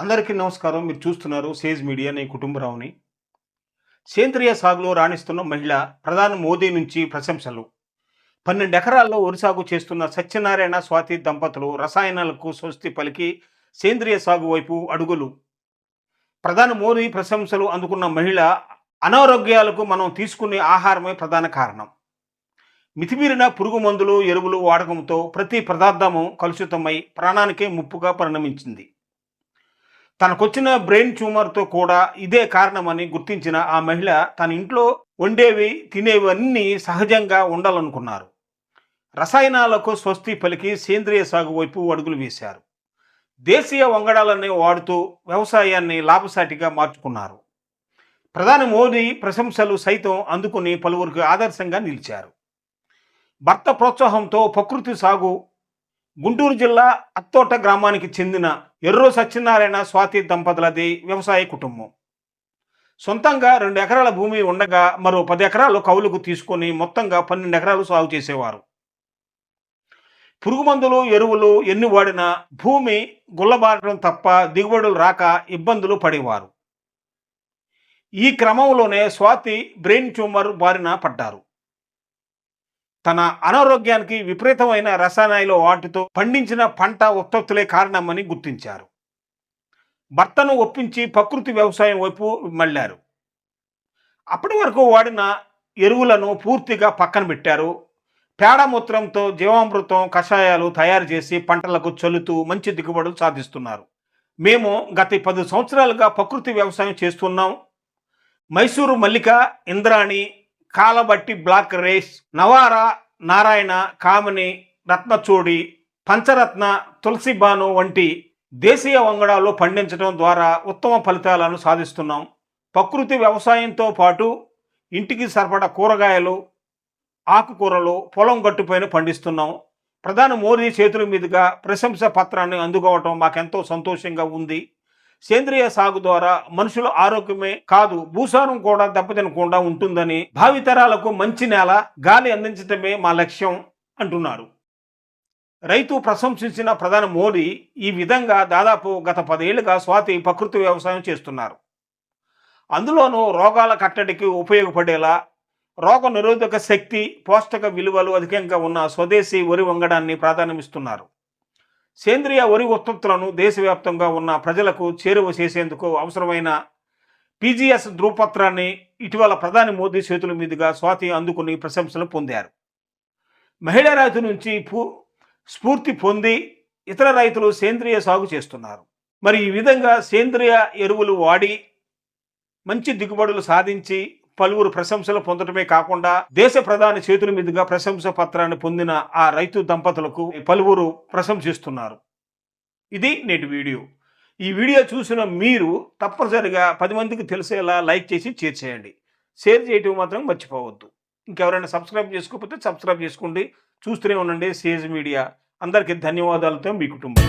అందరికీ నమస్కారం. మీరు చూస్తున్నారు సేజ్ మీడియా నేను కుటుంబరావుని. సేంద్రియ సాగులో రాణిస్తున్న మహిళ ప్రధాని మోదీ నుంచి ప్రశంసలు. పన్నెండు ఎకరాల్లో వరి సాగు చేస్తున్న సత్యనారాయణ స్వాతి దంపతులు రసాయనాలకు స్వస్తి పలికి సేంద్రియ సాగు వైపు అడుగులు. ప్రధాని మోదీ ప్రశంసలు అందుకున్న మహిళ అనారోగ్యాలకు మనం తీసుకునే ఆహారమే ప్రధాన కారణం. మితిమీరిన పురుగు మందులు ఎరువులు వాడకంతో ప్రతి పదార్థము కలుషితమై ప్రాణానికే ముప్పుగా పరిణమించింది. తనకొచ్చిన బ్రెయిన్ ట్యూమర్తో కూడా ఇదే కారణమని గుర్తించిన ఆ మహిళ తన ఇంట్లో వండేవి తినేవన్నీ సహజంగా ఉండాలనుకున్నారు రసాయనాలకు స్వస్తి పలికి సేంద్రియ సాగు వైపు అడుగులు వేశారు. దేశీయ వంగడాలని వాడుతూ వ్యవసాయాన్ని లాభసాటిగా మార్చుకున్నారు. ప్రధాని మోదీ ప్రశంసలు సైతం అందుకుని పలువురికి ఆదర్శంగా నిలిచారు. భర్త ప్రోత్సాహంతో ప్రకృతి సాగు గుంటూరు జిల్లా అత్తోట గ్రామానికి చెందిన ఎర్రో సత్యనారాయణ స్వాతి దంపతులది వ్యవసాయ కుటుంబం. సొంతంగా రెండు ఎకరాల భూమి ఉండగా మరో పది ఎకరాలు కౌలుకు తీసుకొని మొత్తంగా పన్నెండు ఎకరాలు సాగు చేసేవారు. పురుగు మందులు ఎరువులు ఎన్ని వాడినా భూమి గుల్లబారడం తప్ప దిగుబడులు రాక ఇబ్బందులు పడేవారు. ఈ క్రమంలోనే స్వాతి బ్రెయిన్ ట్యూమర్ బారిన పడ్డారు. తన అనారోగ్యానికి విపరీతమైన రసాయనాలు వాటితో పండించిన పంట ఉత్పత్తులే కారణమని గుర్తించారు. భర్తను ఒప్పించి ప్రకృతి వ్యవసాయం వైపు మళ్ళారు. అప్పటి వరకు వాడిన ఎరువులను పూర్తిగా పక్కన పెట్టారు. పేడమూత్రంతో జీవామృతం కషాయాలు తయారు చేసి పంటలకు చల్లుతూ మంచి దిగుబడులు సాధిస్తున్నారు. మేము గత పది సంవత్సరాలుగా ప్రకృతి వ్యవసాయం చేస్తున్నాం. మైసూరు మల్లిక ఇంద్రాణి కాలబట్టి బ్లాక్ రేస్ నవార నారాయణ కామిని రత్నచూడి పంచరత్న తులసిబాను వంటి దేశీయ వంగడాలు పండించడం ద్వారా ఉత్తమ ఫలితాలను సాధిస్తున్నాం. ప్రకృతి వ్యవసాయంతో పాటు ఇంటికి సరిపడా కూరగాయలు ఆకుకూరలు పొలం గట్టుపైన పండిస్తున్నాం. ప్రధాని మోదీ చేతుల మీదుగా ప్రశంస పత్రాన్ని అందుకోవటం మాకెంతో సంతోషంగా ఉంది. సేంద్రియ సాగు ద్వారా మనుషుల ఆరోగ్యమే కాదు భూసారం కూడా దెబ్బతినకుండా ఉంటుందని భావితరాలకు మంచి నేల గాలి అందించటమే మా లక్ష్యం అంటున్నారు. రైతు ప్రశంసించిన ప్రధాని మోదీ ఈ విధంగా దాదాపు గత పదేళ్ళుగా స్వాతి ప్రకృతి వ్యవసాయం చేస్తున్నారు. అందులోనూ రోగాల కట్టడికి ఉపయోగపడేలా రోగ నిరోధక శక్తి పోషక విలువలు అధికంగా ఉన్న స్వదేశీ వరి వంగడాన్ని ప్రాధాన్యమిస్తున్నారు. సేంద్రియ వరి ఉత్పత్తులను దేశవ్యాప్తంగా ఉన్న ప్రజలకు చేరువ చేసేందుకు అవసరమైన పీజీఎస్ ధృవపత్రాన్ని ఇటీవల ప్రధాని మోదీ చేతుల మీదుగా స్వాతి అందుకుని ప్రశంసలు పొందారు. మహిళా రైతు నుంచి పూ స్ఫూర్తి పొంది ఇతర రైతులు సేంద్రియ సాగు చేస్తున్నారు. మరి ఈ విధంగా సేంద్రియ ఎరువులు వాడి మంచి దిగుబడులు సాధించి పలువురు ప్రశంసలు పొందటమే కాకుండా దేశ ప్రధాని చేతుల మీదుగా ప్రశంస పత్రాన్ని పొందిన ఆ రైతు దంపతులకు పలువురు ప్రశంసిస్తున్నారు. ఇది నేటి వీడియో. ఈ వీడియో చూసిన మీరు తప్పనిసరిగా పది మందికి తెలిసేలా లైక్ చేసి షేర్ చేయండి. షేర్ చేయటం మాత్రం మర్చిపోవద్దు. ఇంకెవరైనా సబ్స్క్రైబ్ చేసుకోకపోతే సబ్స్క్రైబ్ చేసుకోండి. చూస్తూనే ఉండండి. Sage Media. అందరికీ ధన్యవాదాలతో మీ కుటుంబం.